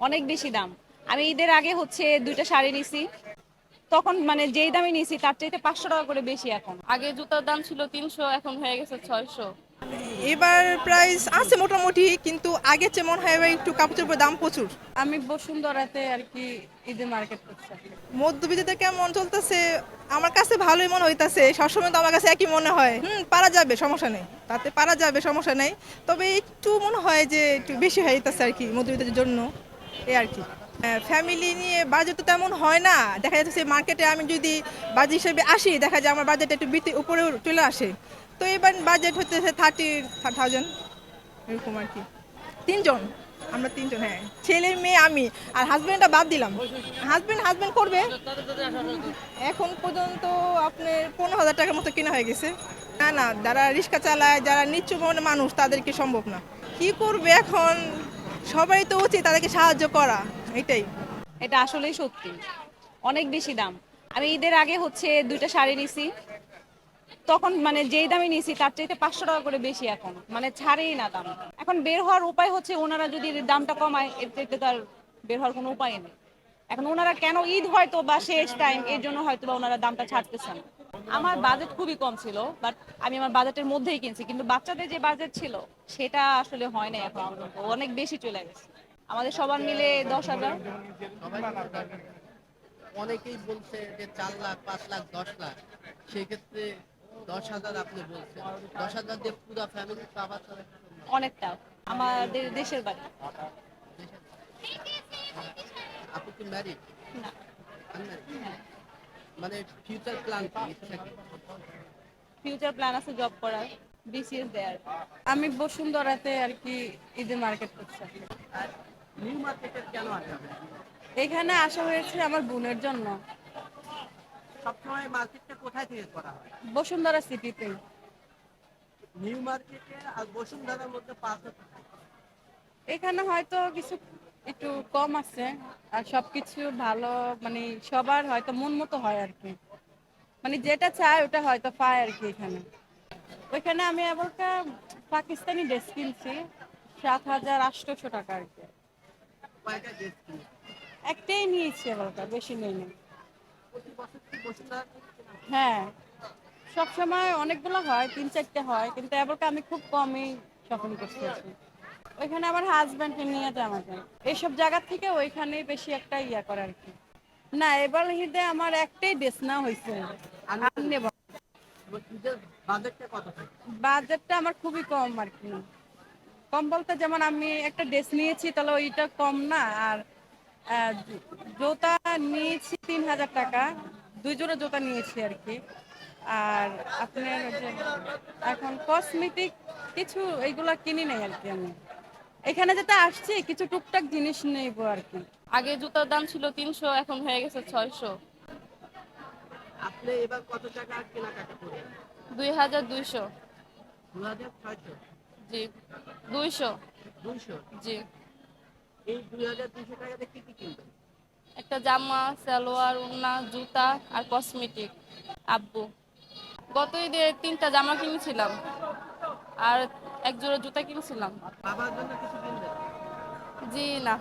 অনেক বেশি দাম। আমি ঈদের আগে হচ্ছে দুইটা শাড়ি নিছি। তখন মানে যেই দামে নিছি তার চাইতে পাঁচশো টাকা করে বেশি এখন। আগে জুতার দাম ছিল তিনশো এখন হয়ে গেছে ছয়শো। এবার প্রাইস আছে মোটামুটি কিন্তু আগের চেয়ে মনে হয় এবার একটু কাপড় চোপড়ের দাম প্রচুর। আমি বসুন্ধরাতে আর কি ঈদের মার্কেট করছি। মধ্যবিত্ততে কেমন চলতেছে? আমার কাছে ভালোই মনে হইতাছে। সবসময় তো আমার কাছে একই মনে হয়। হুম পারা যাবে সমস্যা নেই। তাতে পারা যাবে সমস্যা নেই। তবে একটু মনে হয় যে একটু বেশি হয়ে যেতেছে আর কি মধ্যবিত্তের জন্য। এই আর কি। ফ্যামিলি নিয়ে বাজেট তো তেমন হয় না। দেখা যাচ্ছে মার্কেটে আমি যদি বাজেট হিসেবে আসি, দেখা যায় আমার বাজেট একটু বৃত্তি উপরে চলে আসে। তো এবার বাজেট হচ্ছে থার্টি থাউজেন্ড এরকম আর কি। তিনজন, আমরা তিনজন হ্যাঁ। ছেলে, মেয়ে, আমি আর হাজবেন্ডটা বাদ দিলাম। হাজবেন্ড হাজবেন্ড করবে। এখন পর্যন্ত আপনার পনেরো হাজার টাকার মতো কেনা হয়ে গেছে। না না, যারা রিক্সা চালায়, যারা নিচ্ছ মনের মানুষ, তাদেরকে সম্ভব না। কি করবে এখন? সবাই তো উচিত তাদেরকে সাহায্য করা, এটাই। এটা আসলেই সত্যি। অনেক বেশি দাম। আমি ঈদের আগে হচ্ছে দুইটা শাড়ি নিছি। তখন মানে যেই দামে নিছি, তার চাইতে পাঁচশো টাকা করে বেশি এখন। মানে ছাড়েই না দাম। এখন বের হওয়ার উপায় হচ্ছে ওনারা যদি দামটা কমায়, এর চাইতে তার বের হওয়ার কোনো উপায় নেই। এখন ওনারা কেন ঈদ হয়তো বা শেষ টাইম এর জন্য হয়তো বা ওনারা দামটা ছাড়তেছেন। আমার বাজেট খুবই কম ছিল বাট আমি আমার বাজেটের মধ্যেই কিনছি কিন্তু বাচ্চাদের যে বাজেট ছিল সেটা আসলে হয় না এখন। অনেক বেশি চলে গেছে। আমাদের সবার মিলে দশ হাজার। অনেকেই বলছে যে চার লাখ পাঁচ লাখ দশ লাখ। সেক্ষেত্রে দশ হাজার আপনি বলছেন। দশ হাজার দিয়ে পুরো ফ্যামিলি খাবার চলে অনেকটা। আমাদের দেশের বাড়ি। আপনি কি ম্যারিড না। মানে ফিউচার প্ল্যান? ফিউচার প্ল্যান আছে জব করার বিসিএস দেয়ার। আমি বসুন্ধরাতে আর কি ঈদের মার্কেট করছি। আর নিউ মার্কেটের কেন আসা এখানে আসা হয়েছে আমার বোনের জন্য। সবসময় মার্কেটটা কোথায় থেকে করা হয়? বসুন্ধরা সিটিতে নিউ মার্কেটে আর বসুন্ধরার মধ্যে পার্থক্য? এখানে হয়তো কিছু একটু কম আছে আর সবকিছু ভালো মানে সবার হয়তো মন মতো হয় আর কি। মানে যেটা চায় ওটা হয়তো পায় আর কি এখানে। ওইখানে আমি আবার পাকিস্তানি ড্রেস কিনছি সাত হাজার আটশোশো টাকা আর কি। একটাই নিয়েছি আবার বেশি নেই কেনা হয়? সবসময় অনেকগুলো হয় তিন চারটে হয় কিন্তু এবার আমি খুব কমই শপিং করতে ওইখানে আমার হাজব্যান্ডকে নিয়ে যায়। আমাকে এইসব জায়গা থেকে ওইখানেই বেশি একটা ইয়া করে আর কি। না এবার ঈদে আমার একটাই ড্রেস না হয়েছে। আমি নেব বাজেটটা কত? থাকে বাজেটটা আমার খুবই কম আর কি। কম বলতে যেমন আমি একটা ড্রেস নিয়েছি তাহলে ওইটা কম না। আর জুতা নিয়েছি তিন হাজার টাকা। দুই জোড়া জুতা নিয়েছি আর কি। আর আপনার এখন কসমেটিক কিছু এইগুলা কিনি নাই আর কি আমি। এখানে যেটা আসছি কিছু টুকটাক জিনিস নেব আর কি। আগে জুতার দাম ছিল তিনশো এখন হয়ে গেছে ছয়শো। আপনি এবার কত টাকা কেনাকাটা করবেন দুই হাজার দুইশো। দু হাজার ছয়শো? জি দুইশো। দুইশো? জি। এই দুই হাজার দুইশো টাকাতে কি কি কিনবেন? একটা জামা সালোয়ার উন্না জুতা আর কসমেটিক। আব্বু। গত ঈদে তিনটা জামা কিনেছিলাম। আর এক জোড়া জুতা কিনছিলাম। বাবার জন্য কিছু কিনবেন জি না।